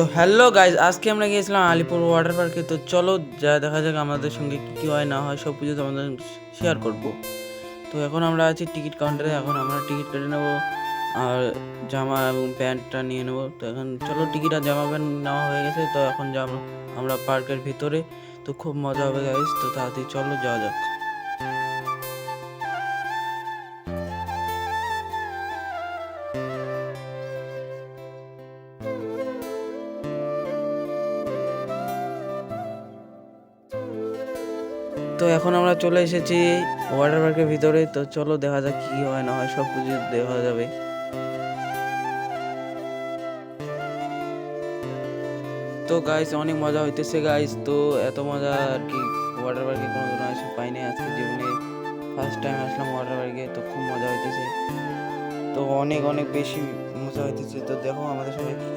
তো hello guys আজকে আমরা গিয়েছিলাম আলিপুর ওয়াটার পার্কে তো চলো, যা দেখা যাক আমাদের সঙ্গে কী কী হয়, না হয়, সব কিছু তোমাদের শেয়ার করব। তো এখন আমরা আছি টিকিট কাউন্টারে এখন আমরা টিকিট কেটে নেব, আর জামা এবং প্যান্টটা নিয়ে নেব। তো এখন চলো টিকিট আর জামা প্যান্ট নেওয়া হয়ে গেছে, তো এখন যাব আমরা পার্কের ভিতরে। তো খুব মজা হবে গাইজ তো তাড়াতাড়ি চলো, যাওয়া যাক। তো এখন আমরা চলে এসেছি ওয়াটার পার্কের ভিতরে, তো চলো দেখা যাক কি হয়, না হয় সব কিছু দেখা যাবে। তো গাইস অনেক মজা হইতেছে গাইস তো এত মজা আর কি ওয়াটার পার্কে কোনো দিন আসে পাইনি আজকে জীবনে। ফার্স্ট টাইম আসলাম ওয়াটার পার্কে তো খুব মজা হইতেছে। তো অনেক অনেক বেশি মজা হইতেছে। তো দেখো আমাদের সঙ্গে কি